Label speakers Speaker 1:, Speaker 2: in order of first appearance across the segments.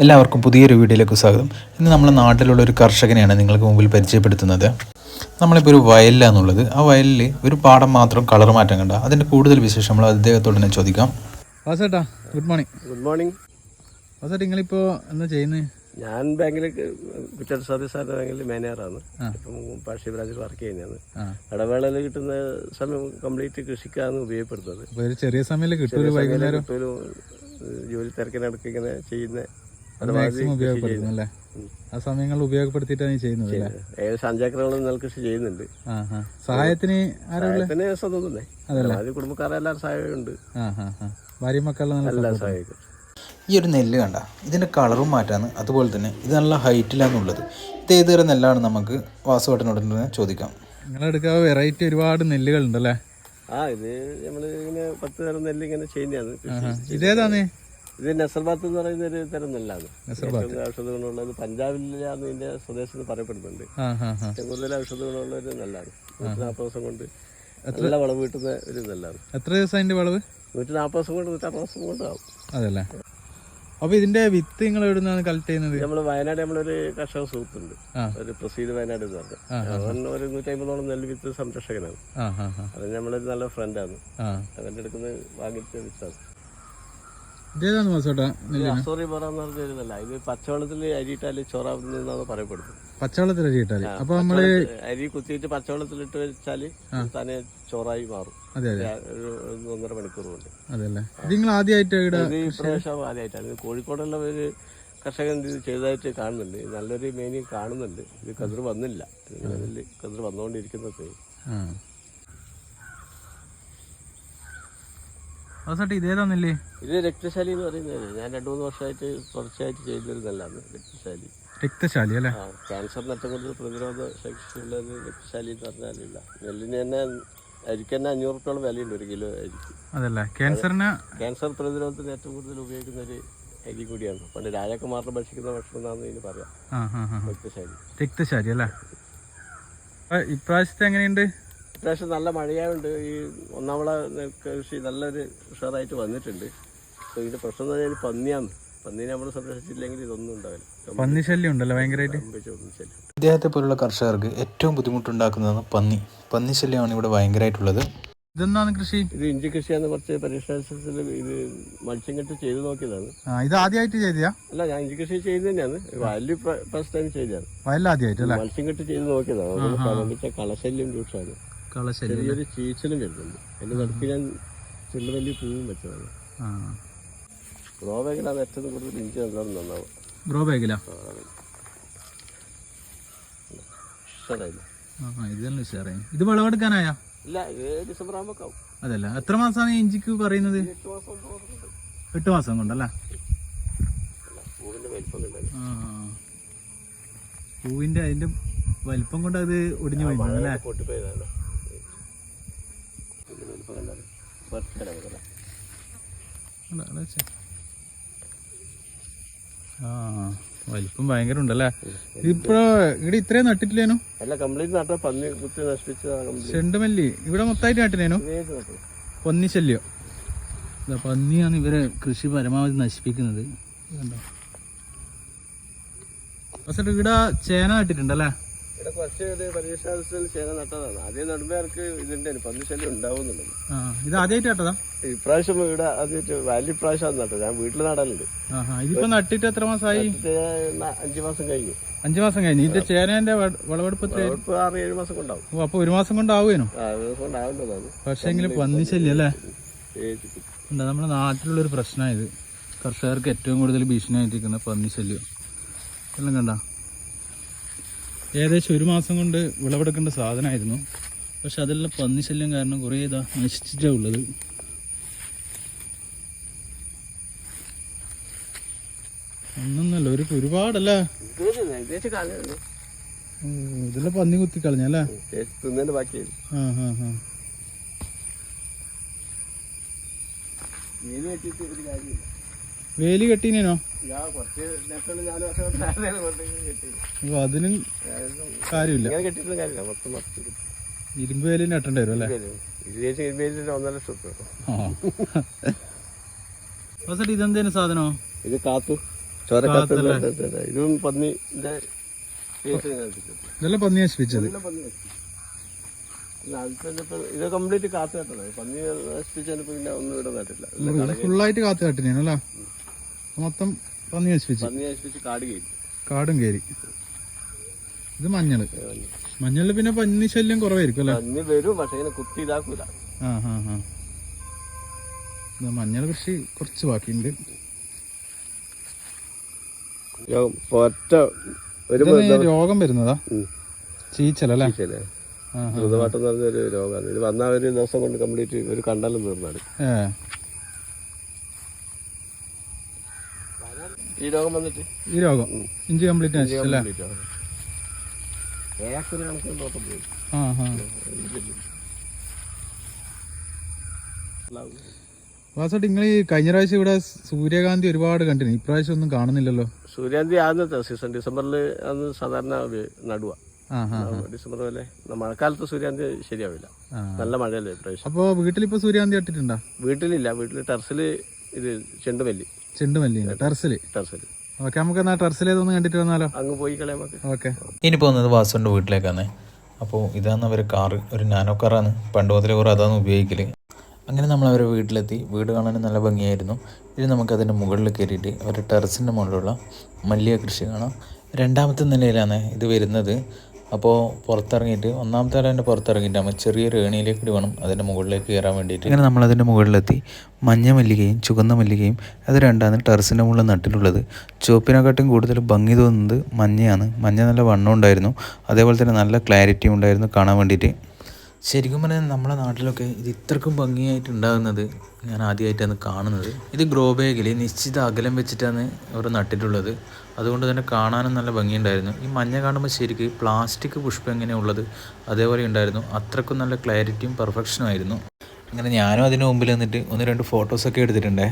Speaker 1: എല്ലാവർക്കും പുതിയൊരു വീഡിയോയിലേക്ക് സ്വാഗതം. ഇന്ന് നമ്മുടെ നാട്ടിലുള്ള ഒരു കർഷകനെയാണ് നിങ്ങൾക്ക് മുമ്പിൽ പരിചയപ്പെടുത്തുന്നത്. നമ്മളിപ്പോൾ ഒരു വയലിലാന്നുള്ളത് ആ വയലിൽ ഒരു പാടം മാത്രം കളർ മാറ്റം കണ്ട. അതിന്റെ കൂടുതൽ വിശേഷം നമ്മൾ അദ്ദേഹത്തോട് തന്നെ ചോദിക്കാം.
Speaker 2: വാസേട്ടാ ഗുഡ് മോർണിംഗ്
Speaker 3: ഗുഡ് മോർണിംഗ്
Speaker 2: വാസേട്ടാ നിങ്ങളിപ്പോൾ എന്താ ചെയ്യുന്നത്
Speaker 3: ഞാൻ ബാങ്കിൽ കുറ്റ സർവീസ് ആയിട്ട് ബാങ്കിൽ മാനേജറാണ്. ഇപ്പം പാർഷി ബ്രാഞ്ചിൽ വർക്ക് ചെയ്യുന്നതാണ്. ഇടവേളയിൽ കിട്ടുന്ന സമയം കംപ്ലീറ്റ് കൃഷിക്കാണ് ഉപയോഗപ്പെടുത്തുന്നത്.
Speaker 2: ഒരു ചെറിയ സമയത്ത് കിട്ടൂല
Speaker 3: ജോലി തിരക്കിനടക്കിങ്ങനെ ചെയ്യുന്ന
Speaker 2: മാക്സിമം ഉപയോഗപ്പെടുത്തുന്നു അല്ലേ? ആ സമയങ്ങൾ ഉപയോഗപ്പെടുത്തിയിട്ടാണ് ഈ ചെയ്യുന്നത് അല്ലേ?
Speaker 3: ഏകദേശം അഞ്ചേക്കറോളം നെൽകൃഷി ചെയ്യുന്നുണ്ട്.
Speaker 2: സഹായത്തിന്
Speaker 3: സഹായത്തിന് സ്വന്തം തന്നെ അത് സഹായമുണ്ട്
Speaker 2: ഭാര്യ നല്ല
Speaker 3: സഹായിക്കും.
Speaker 1: ഈ ഒരു നെല്ല് കണ്ട ഇതിന്റെ കളറും മാറ്റാണ് അതുപോലെ തന്നെ ഇത് നല്ല ഹൈറ്റിലാന്നുള്ളത്. ഇത് ഏത് തരം നെല്ലാണ് നമുക്ക് വാസുവേട്ടനോട് ചോദിക്കാം.
Speaker 2: നിങ്ങളെടുക്കാവ് വെറൈറ്റി ഒരുപാട് നെല്ലുകൾ ഉണ്ടല്ലേ
Speaker 3: ആ ഇത് നമ്മൾ ഇങ്ങനെ പത്ത് തരം നെല്ല് ഇങ്ങനെ ചെയ്യുന്നതാണ്.
Speaker 2: ഇതേതാന്നേ
Speaker 3: ഇത് നെസർബാത്ത് എന്ന് പറയുന്ന ഒരു തരം നെല്ലാണ് ഔഷധ ഗുണമുള്ളത് പഞ്ചാബിലാണ് ഇതിന്റെ സ്വദേശത്ത് പറയപ്പെടുന്നുണ്ട്. ഏറ്റവും കൂടുതൽ ഔഷധ ഗുണമുള്ള ഒരു നെല്ലാണ്. നൂറ്റി നാൽപ്പത് ദിവസം കൊണ്ട് നല്ല വളവ് കിട്ടുന്ന ഒരു നെല്ലാണ്.
Speaker 2: എത്ര ദിവസം അതിന്റെ വളവ്?
Speaker 3: നൂറ്റി നാൽപ്പത് ദിവസം കൊണ്ട് നൂറ്റി അറുപത് ദിവസം കൊണ്ട് ആവും.
Speaker 2: അതല്ലേ. അപ്പൊ ഇതിന്റെ വിത്ത് നിങ്ങൾ എവിടുന്നാണ് നിന്നാണ് കളക്ട് ചെയ്യുന്നത്
Speaker 3: നമ്മൾ വയനാട് നമ്മളൊരു കർഷക സുഹൃത്തുണ്ട്
Speaker 2: ഉണ്ട്.
Speaker 3: ഒരു പ്രസീദ് വയനാട് എന്ന് പറഞ്ഞു. ഒരു നൂറ്റി അമ്പതോളം നെല്ല് വിത്ത് സംരക്ഷകനാണ്. അത് നമ്മളൊരു നല്ല ഫ്രണ്ടാണ് അവന്റെ അടുക്കുന്ന വാങ്ങിച്ച വിത്താണ് ബോറ എന്ന് ഇത് പച്ചവെള്ളത്തിൽ അരിയിട്ടാൽ ചോറാവുന്നതെന്നാണ് പറയപ്പെടുന്നത്.
Speaker 2: പച്ചവെള്ളത്തിൽ അപ്പോൾ നമ്മൾ
Speaker 3: അരി കുത്തിയിട്ട് പച്ചവെള്ളത്തിലിട്ട് വെച്ചാൽ തന്നെ ചോറായി മാറും. ഒന്നര മണിക്കൂർ കൊണ്ട്
Speaker 2: അതല്ലേ? നിങ്ങൾ ആദ്യമായിട്ട്
Speaker 3: പ്രാവശ്യം ആദ്യമായിട്ടാണ് കോഴിക്കോടുള്ള ഒരു കർഷകൻ ഇത് ചെയ്തതായിട്ട് കാണുന്നുണ്ട്. നല്ലൊരു മേനി കാണുന്നുണ്ട്. ഇത് കതിർ വന്നില്ല. കതിർ വന്നുകൊണ്ടിരിക്കുന്നത്
Speaker 2: ആ ഇതേ ഇതേതാന്നില്ലേ
Speaker 3: ഇത് രക്തശാലി എന്ന് പറയുന്നത്. ഞാൻ രണ്ടു മൂന്ന് വർഷമായിട്ട് തുടർച്ചയായിട്ട് ചെയ്തിരുന്നല്ലാന്ന് രക്തശാലി.
Speaker 2: രക്തശാലി അല്ലേ?
Speaker 3: ക്യാൻസർ നട്ടുകൊണ്ട് പ്രതിരോധ ശേഷിയുള്ളത് രക്തശാലി എന്ന് പറഞ്ഞാലില്ല നെല്ലിന് തന്നെ അരിക്ക് തന്നെ അഞ്ഞൂറ് റുപ്യോളം വിലയുണ്ട് ഒരു കിലോ അരിക്ക്.
Speaker 2: അതല്ലേ? ക്യാൻസറിന്
Speaker 3: ക്യാൻസർ പ്രതിരോധത്തിന് ഏറ്റവും കൂടുതൽ ഉപയോഗിക്കുന്ന ഒരു അരി കൂടിയാണ്. പണ്ട് രാജാക്കന്മാരുടെ ഭക്ഷിക്കുന്ന ഭക്ഷണം എന്നാന്ന് ഇതിന് പറയാം. രക്തശാലി.
Speaker 2: രക്തശാലി അല്ലേ? ഇപ്രാവശ്യത്തെ എങ്ങനെയുണ്ട്?
Speaker 3: ഇപ്രാവശ്യം നല്ല മഴയായതുകൊണ്ട് ഈ ഒന്നാമള കൃഷി നല്ലൊരു ഉഷാറായിട്ട് വന്നിട്ടുണ്ട്. അപ്പോൾ ഇതിന്റെ പ്രശ്നം എന്ന് പറഞ്ഞാൽ പന്നിയാണ്. പന്നീനെ നമ്മൾ സംരക്ഷിച്ചില്ലെങ്കിൽ ഇതൊന്നും ഉണ്ടാവില്ല.
Speaker 2: പന്നി ശല്യം ഉണ്ടല്ലോ ഭയങ്കരമായിട്ട്
Speaker 1: ഇദ്ദേഹത്തെ പോലുള്ള കർഷകർക്ക് ഏറ്റവും ബുദ്ധിമുട്ടുണ്ടാക്കുന്നതാണ് പന്നി. പന്നി ശല്യമാണ് ഇവിടെ ഭയങ്കരമായിട്ടുള്ളത്
Speaker 2: ഇതെന്താണ് കൃഷി?
Speaker 3: ഇത് ഇഞ്ചി കൃഷിയാന്ന് കുറച്ച് പരീക്ഷണത്തിൽ ഇത് മത്സ്യം കെട്ട് ചെയ്ത് നോക്കിയതാണ്.
Speaker 2: ആ ഇത് ആദ്യമായിട്ട് ചെയ്തയാ?
Speaker 3: അല്ല ഞാൻ ഇഞ്ചി കൃഷി ചെയ്ത് തന്നെയാണ്. വലിയ ഫസ്റ്റ് ടൈം ചെയ്തതാണ്.
Speaker 2: വയലിൽ ആദ്യമായിട്ട്
Speaker 3: മത്സ്യം കെട്ട് ചെയ്ത് നോക്കിയതാണ്. കളശല്യം രൂക്ഷമാണ്. ചെറിയൊരു ചീച്ചലും വരുന്നുണ്ട്. അതിന്റെ നടുക്ക് ഞാൻ ചെണ്ടുവല്ലി പൂവും വെച്ചതാണ്. ഗ്രോ ബാഗിലാണ് ഏറ്റവും കൂടുതൽ എനിക്ക് നല്ലോണം നന്നാവും.
Speaker 2: ഗ്രോ ബാഗിലാ ഇത് വിളവെടുക്കാനായാ?
Speaker 3: ഇല്ല ഡിസംബർ ആകുമ്പോൾ
Speaker 2: അതല്ല എത്ര മാസമാണ് ഇഞ്ചിക്ക് പറയുന്നത്?
Speaker 3: എട്ട് മാസം
Speaker 2: കൊണ്ടല്ലേ?
Speaker 3: പൂവിന്റെ
Speaker 2: അതിന്റെ വലിപ്പം കൊണ്ട് അത് ഒടിഞ്ഞു പോയി അല്ലേ? ആ വലിപ്പം ഭയങ്കര ഉണ്ടല്ലേ? ഇപ്പൊ ഇവിടെ ഇത്രയും നട്ടിട്ടില്ലേനു?
Speaker 3: അല്ല കംപ്ലീറ്റ് നട്ട പന്നി കുത്തി നശിപ്പിച്ചതാണ്
Speaker 2: ചെണ്ടുമല്ലി. ഇവിടെ മൊത്തമായിട്ട് നട്ടിനേനു പന്നി ശല്യം പന്നിയാണ് ഇവരെ കൃഷി പരമാവധി നശിപ്പിക്കുന്നത്. കണ്ടോ? പക്ഷേ ഇവിടെ ചേന നട്ടിട്ടുണ്ടല്ലേ?
Speaker 3: ഇവിടെ കുറച്ച് ഒരു പരീക്ഷാവസ്ഥയിൽ ചേന നട്ടതാണ്. ആദ്യം നടുമ്പേർക്ക് ഇതിന്റെ പന്നി ശല്യം ഉണ്ടാവുന്നുണ്ട്.
Speaker 2: ഇത് ആദ്യമായിട്ട് നട്ടതാ?
Speaker 3: ഇപ്രാവശ്യം ഇവിടെ ആദ്യമായിട്ട് വലിയ പ്രാവശ്യം നട്ടത്. ഞാൻ വീട്ടിൽ നടാനുണ്ട്
Speaker 2: ആഹാ ഇതിപ്പോ നട്ടിട്ട് എത്ര മാസമായി?
Speaker 3: അഞ്ചു മാസം കഴിഞ്ഞു.
Speaker 2: അഞ്ചു മാസം കഴിഞ്ഞു. ഇതിന്റെ ചേനന്റെ വിളവെടുപ്പ്
Speaker 3: ആറ് ഏഴ് മാസം കൊണ്ടാവും.
Speaker 2: ഓ അപ്പൊ ഒരു മാസം കൊണ്ടാവുകയാണോ
Speaker 3: ഒരു കൊണ്ടാവേണ്ടതാണ്.
Speaker 2: പക്ഷേ എങ്കിലും പന്നി ശല്യം അല്ലേ നമ്മുടെ നാട്ടിലുള്ളൊരു പ്രശ്നമായത് കർഷകർക്ക് ഏറ്റവും കൂടുതൽ ഭീഷണിയായിട്ടിരിക്കുന്ന പന്നി ശല്യം എല്ലാം കണ്ട? ഏകദേശം ഒരു മാസം കൊണ്ട് വിളവെടുക്കേണ്ട സാധനമായിരുന്നു. പക്ഷെ അതെല്ലാം പന്നി ശല്യം കാരണം കുറേ ഇതാ നശിച്ചിട്ടാണ് ഉള്ളത്. ഒന്നൊന്നല്ല ഒരു ഒരുപാടല്ലേ. ഇതെല്ലാം പന്നി കുത്തി കളഞ്ഞല്ലേ ആ ആ
Speaker 3: മീൻ വെച്ചിട്ട് ഒരു കാര്യമില്ല.
Speaker 2: വേലി കെട്ടീനോ അപ്പൊ അതിനും കാര്യമില്ല. ഇരുമ്പ് വേലിന് കെട്ടേണ്ടി വരും അല്ലേ? ഇതെന്തേനു സാധനോ?
Speaker 3: ഇത് കാത്തു. ഇതും പന്നിന്റെ.
Speaker 2: ഇതെല്ലാം പന്നി നശിപ്പിച്ചത്.
Speaker 3: ഇത് കംപ്ലീറ്റ് കാത്തു കെട്ടണേ. പന്നി നശിപ്പിച്ചതിന് പിന്നെ ഒന്നും ഇവിടെ നട്ടില്ല.
Speaker 2: ഫുള്ളായിട്ട് കാത്തു കെട്ടിനല്ലേ മൊത്തം പന്നി നശിപ്പിച്ച്.
Speaker 3: പന്നി നശിപ്പിച്ച് കാട് കയറി
Speaker 2: കാടും കയറി. ഇത് മഞ്ഞൾ. മഞ്ഞളിൽ പിന്നെ പന്നി ശല്യം കുറവായിരിക്കും അല്ലേ?
Speaker 3: പന്നി വരും പക്ഷെ ഇങ്ങനെ കുത്തി ഇതാക്കൂല.
Speaker 2: ആ ഹാ മഞ്ഞൾ കൃഷി കുറച്ച് ബാക്കിയുണ്ട്.
Speaker 3: ഒറ്റ
Speaker 2: രോഗം വരുന്നതാ. ചീച്ചലല്ലേ ആ
Speaker 3: ദ്രുതപാട്ടം എന്ന് പറഞ്ഞ ഒരു രോഗമാണ്. ഇത് വന്നാൽ ഒരു ദിവസം കൊണ്ട് കംപ്ലീറ്റ് ഒരു കണ്ടാലും തീർന്നാണ് ഈ രോഗം വന്നിട്ട്?
Speaker 2: ഈ രോഗം. ഇഞ്ചി കംപ്ലീറ്റ് നശിച്ചല്ലേ
Speaker 3: ഏക്കറ് കണക്കിന് തോട്ടം പോയി
Speaker 2: ആ ഹാ വാസോട്ട് നിങ്ങൾ ഈ കഴിഞ്ഞ പ്രാവശ്യം ഇവിടെ സൂര്യകാന്തി ഒരുപാട് കണ്ടിന്. ഇപ്രാവശ്യം ഒന്നും കാണുന്നില്ലല്ലോ?
Speaker 3: സൂര്യകാന്തി ആദ്യത്തെ സീസൺ ഡിസംബറിൽ അന്ന് സാധാരണ
Speaker 2: നടുവ.
Speaker 3: ഡിസംബർ വരെ. മഴക്കാലത്ത് സൂര്യാന്തി ശരിയാവില്ല. നല്ല മഴയല്ലേ ഇപ്രാവശ്യം.
Speaker 2: അപ്പോൾ വീട്ടിലിപ്പോൾ സൂര്യകാന്തി ഇട്ടിട്ടുണ്ടോ
Speaker 3: വീട്ടിലില്ല. വീട്ടിൽ ടെറസിൽ ഇത് ചെണ്ടുമല്ലി.
Speaker 2: ചെണ്ടുമല്ലിയുണ്ട്. ടെറസിൽ
Speaker 3: ടെറസിൽ
Speaker 2: ഓക്കെ നമുക്ക് എന്നാ കണ്ടിട്ട് വന്നാലോ?
Speaker 3: അങ്ങ് പോയി നമുക്ക്
Speaker 2: ഓക്കെ.
Speaker 1: ഇനി പോകുന്നത് വാസുണ്ട് വീട്ടിലേക്കാണ്. അപ്പോൾ ഇതാണ് അവർ കാറ് ഒരു നാനോ കാറാണ്. പണ്ട് മുതലേ കുറേ അതാണ് ഉപയോഗിക്കൽ അങ്ങനെ നമ്മൾ അവരെ വീട്ടിലെത്തി. വീട് കാണാൻ നല്ല ഭംഗിയായിരുന്നു. ഇനി നമുക്ക് അതിന്റെ മുകളിൽ കയറിയിട്ട് അവരുടെ ടെറസിന്റെ മുകളിലുള്ള മല്ലിക കൃഷി കാണാം. രണ്ടാമത്തെ നിലയിലാണ് ഇത് വരുന്നത്. അപ്പോൾ പുറത്തിറങ്ങിയിട്ട് ഒന്നാമത്തെ പുറത്തിറങ്ങിയിട്ട് പുറത്തിറങ്ങിയിട്ടാകുമ്പോൾ ചെറിയൊരു ഏണിയിലേക്ക് കൂടി വേണം അതിന്റെ മുകളിലേക്ക് കയറാൻ വേണ്ടിയിട്ട്. അങ്ങനെ നമ്മൾ അതിന്റെ മുകളിലെത്തി. മഞ്ഞ മല്ലികയും ചുവന്ന മല്ലികയും അത് രണ്ടാണ് ടെറസിന്റെ മുകളിൽ നട്ടിലുള്ളത് ചുവപ്പിനെക്കാട്ടും കൂടുതൽ ഭംഗി തോന്നുന്നത് മഞ്ഞയാണ്. മഞ്ഞ നല്ല വണ്ണം ഉണ്ടായിരുന്നു അതേപോലെ തന്നെ നല്ല ക്ലാരിറ്റിയും ഉണ്ടായിരുന്നു കാണാൻ വേണ്ടിയിട്ട്. ശരിക്കും പറഞ്ഞാൽ നമ്മുടെ നാട്ടിലൊക്കെ ഇത് ഇത്രക്കും ഭംഗിയായിട്ട് ഉണ്ടാകുന്നത് ഞാൻ ആദ്യമായിട്ടാണ് കാണുന്നത്. ഇത് ഗ്രോ ബാഗിൽ നിശ്ചിത അകലം വെച്ചിട്ടാണ് അവർ നട്ടിട്ടുള്ളത്. അതുകൊണ്ട് തന്നെ കാണാനും നല്ല ഭംഗിയുണ്ടായിരുന്നു. ഈ മഞ്ഞ കാണുമ്പോൾ ശരിക്കും പ്ലാസ്റ്റിക് പുഷ്പം എങ്ങനെയുള്ളത് അതേപോലെ ഉണ്ടായിരുന്നു. അത്രക്കും നല്ല ക്ലാരിറ്റിയും പെർഫെക്ഷനും ആയിരുന്നു. അങ്ങനെ ഞാനും അതിന് മുമ്പിൽ നിന്നിട്ട് ഒന്ന് രണ്ട് ഫോട്ടോസൊക്കെ എടുത്തിട്ടുണ്ടേ.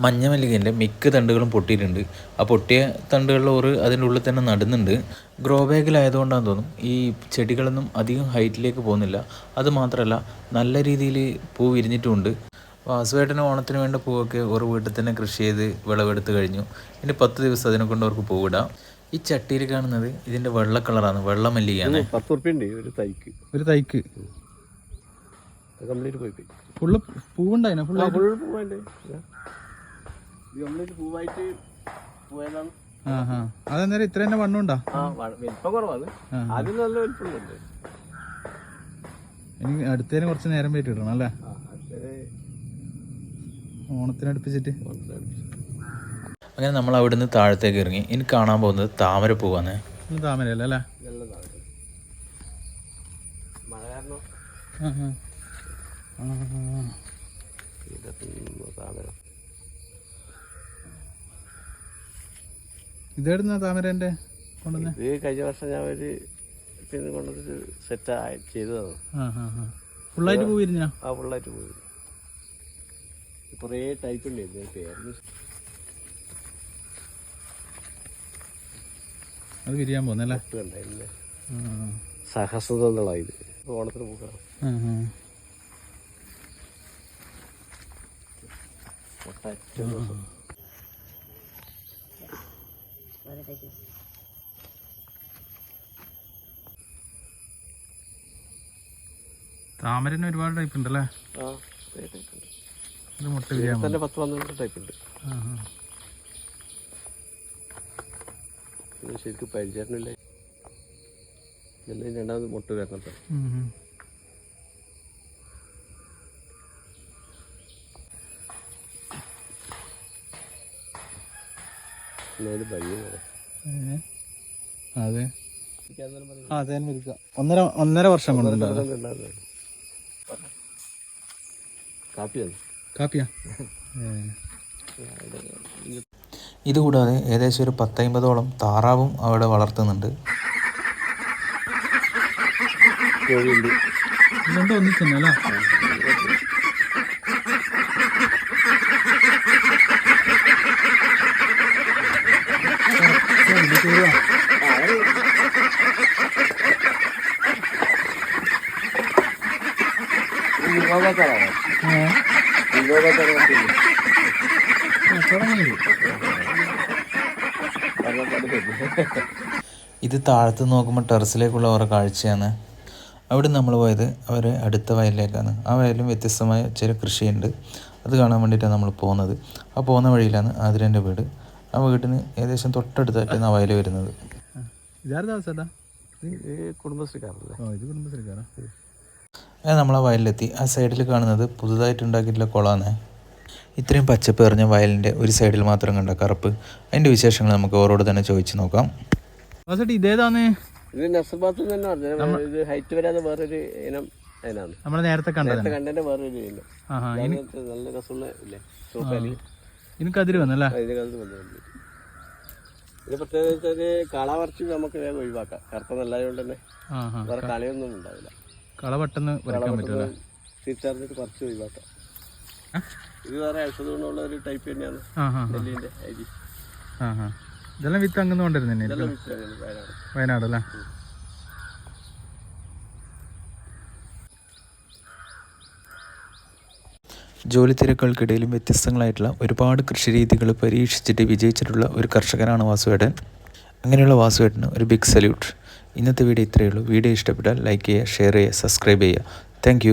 Speaker 1: മഞ്ഞ മല്ലികേന്റെ മിക്ക തണ്ടുകളും പൊട്ടിയിട്ടുണ്ട്. ആ പൊട്ടിയ തണ്ടുകളിൽ ഒരു അതിന്റെ ഉള്ളിൽ തന്നെ നടുന്നുണ്ട്. ഗ്രോ ബാഗിലായതുകൊണ്ടാണെന്ന് തോന്നും ഈ ചെടികളൊന്നും അധികം ഹൈറ്റിലേക്ക് പോകുന്നില്ല. അത് മാത്രമല്ല നല്ല രീതിയിൽ പൂ വിരിഞ്ഞിട്ടുമുണ്ട് വാസുവേട്ടന് ഓണത്തിന് വേണ്ട പൂവൊക്കെ ഒരു വീട്ടിൽ തന്നെ കൃഷി ചെയ്ത് വിളവെടുത്ത് കഴിഞ്ഞു. ഇനി പത്ത് ദിവസം അതിനെ കൊണ്ട് അവർക്ക് പൂവിടാം. ഈ ചട്ടിയിൽ കാണുന്നത് ഇതിന്റെ വെള്ള കളറാണ്. വെള്ള മല്ലികയാണ്.
Speaker 3: പത്ത് ഉറുപ്പിയുണ്ട്. ഒരു തൈക്ക്.
Speaker 2: ഒരു തൈക്ക്.
Speaker 3: കംപ്ലീറ്റ് പോയി പോയി.
Speaker 2: ഫുള്ള് പൂവുണ്ടായിരുന്നു ഫുള്ള്
Speaker 3: ഫുൾ പൂവേണ്ടേ കംപ്ലീറ്റ് പൂവായിട്ട് പോയതാണ്.
Speaker 2: അതെന്നേരം ഇത്ര തന്നെ
Speaker 3: വ- വലിപ്പം കുറവാണ്. ആദ്യം നല്ല വലിപ്പമുണ്ട്.
Speaker 2: ഇനി അടുത്തതിന് കുറച്ച് നേരം പോയിട്ട് ഇടണം അല്ലേ? ഓണത്തിനടുപ്പിച്ചിട്ട്.
Speaker 1: അങ്ങനെ നമ്മൾ അവിടുന്ന് താഴത്തേക്ക് ഇറങ്ങി. ഇനി കാണാൻ പോകുന്നത് താമര
Speaker 2: പൂവാണ്. താമരയല്ല അല്ലേ?
Speaker 3: മഴ കാരണം
Speaker 2: ആ താമരന്റെ താമരന്റെ കൊണ്ടുവന്നേ?
Speaker 3: ഇത് കഴിഞ്ഞ വർഷം ഞാൻ ഒരു പിന്നെ സെറ്റ് ചെയ്തതാണ്.
Speaker 2: ആ ഹാ ഹാ ഫുള്ളായിട്ട് പൂ വിരിഞ്ഞാ?
Speaker 3: ആ ഫുള്ളായിട്ട് പോയി കുറേ ടൈപ്പ് ഉണ്ട്
Speaker 2: അത് വിരിയാൻ പോകുന്നല്ലേ
Speaker 3: ഇട്ട് കണ്ടായിരുന്നില്ലേ
Speaker 2: ആ
Speaker 3: സഹസ്രത എന്നുള്ള ഇത്. ഓണത്തിന് പൂക്കണം
Speaker 2: ആ
Speaker 3: ഒറ്റ
Speaker 2: താമരന് ഒരുപാട് ടൈപ്പ് ഉണ്ടല്ലേ?
Speaker 3: ആ കുറേ ഉണ്ട്.
Speaker 2: ഇത് മുട്ട വിരിയാൻ
Speaker 3: തന്നെ പത്ത് പന്ത്രണ്ട് ടൈപ്പ് ഉണ്ട്. ശരിക്കും പരിചരണമില്ല. ഇതെല്ലാം രണ്ടാമത് മുട്ട വരണത്തെ. എന്നാലും ഭംഗി പറയാം?
Speaker 2: അതെ. അതെ ഒന്നര ഒന്നര വർഷം കൊണ്ടുണ്ടാവും കാപ്പിയാ.
Speaker 1: ഇതുകൂടാതെ ഏകദേശം ഒരു പത്തൈമ്പതോളം താറാവും അവിടെ വളർത്തുന്നുണ്ട്.
Speaker 2: രണ്ടും ഒന്നിച്ചെന്നെ
Speaker 3: തരുന്നത്
Speaker 1: ഇത് താഴത്ത് നോക്കുമ്പോൾ ടെറസിലേക്കുള്ള ഓരോ കാഴ്ചയാണ്. അവിടെ നമ്മൾ പോയത് അവർ അടുത്ത വയലിലേക്കാണ്. ആ വയലിലും വ്യത്യസ്തമായ ചില കൃഷിയുണ്ട്. അത് കാണാൻ വേണ്ടിയിട്ടാണ് നമ്മൾ പോകുന്നത്. ആ പോകുന്ന വഴിയിലാണ് ആതിരന്റെ വീട്. ആ വീടിന് ഏകദേശം തൊട്ടടുത്തായിട്ടാണ് ആ വയൽ വരുന്നത്.
Speaker 3: കുടുംബശ്രീക്കാരല്ലേ?
Speaker 2: ഓ ഇത് കുടുംബശ്രീക്കാരാ.
Speaker 1: അങ്ങനെ നമ്മൾ ആ വയലിലെത്തി. ആ സൈഡിൽ കാണുന്നത് പുതുതായിട്ട് ഉണ്ടാക്കിയിട്ടുള്ള കുളമാണ് ഇത്രയും പച്ചപ്പ് എറിഞ്ഞ വയലിന്റെ ഒരു സൈഡിൽ മാത്രം കണ്ട കറുപ്പ്. അതിന്റെ വിശേഷങ്ങൾ നമുക്ക് ഓരോട് തന്നെ ചോദിച്ചു നോക്കാം.
Speaker 2: ഇതേതാണ്? ഇതേതാന്ന്
Speaker 3: ഇത് നസബാത്ത് തന്നെ പറഞ്ഞു ഇത് ഹൈറ്റ് വരാതെ വേറൊരു ഇനം അതിനാണ്.
Speaker 2: നമ്മൾ നേരത്തെ കണ്ടത്
Speaker 3: നേരത്തെ കണ്ടതിന്റെ വേറൊരു ഇനം.
Speaker 2: ആഹാ
Speaker 3: ഇതിനകത്ത് നല്ല രസമുള്ള ഇല്ലേ? സൂപ്പലി
Speaker 2: ഇനി കതിര് വന്നല്ലേ?
Speaker 3: ഇതിന് കതിര് ഇത് നമുക്ക് വേഗം ഒഴിവാക്കാം. കറുത്ത നല്ലതുകൊണ്ട് തന്നെ
Speaker 2: ആഹാ
Speaker 3: വേറെ കളിയൊന്നും ഉണ്ടാവില്ല.
Speaker 2: കള പെട്ടെന്ന് വരയ്ക്കാൻ പറ്റില്ല
Speaker 3: തിരിച്ചറിഞ്ഞിട്ട് പറിച്ച് ഒഴിവാക്കാം. ഇത് വേറെ ഔഷധ ഗുണമുള്ള ഒരു ടൈപ്പ് തന്നെയാണ്. നെല്ലിന്റെ അരി.
Speaker 2: ഇതെല്ലാം വിത്ത് അങ്ങനെ
Speaker 3: കൊണ്ടുവരുന്ന വയനാട്.
Speaker 2: അല്ലേ?
Speaker 1: ജോലി തിരക്കുകൾക്കിടയിലും വ്യത്യസ്തങ്ങളായിട്ടുള്ള ഒരുപാട് കൃഷി രീതികൾ പരീക്ഷിച്ചിട്ട് വിജയിച്ചിട്ടുള്ള ഒരു കർഷകനാണ് വാസുവേട്ടൻ. അങ്ങനെയുള്ള വാസുവേട്ടന് ഒരു ബിഗ് സല്യൂട്ട് ഇന്നത്തെ വീഡിയോ ഇത്രയേ ഉള്ളൂ. വീഡിയോ ഇഷ്ടപ്പെട്ടാൽ ലൈക്ക് ചെയ്യുക ഷെയർ ചെയ്യുക സബ്സ്ക്രൈബ് ചെയ്യുക. താങ്ക്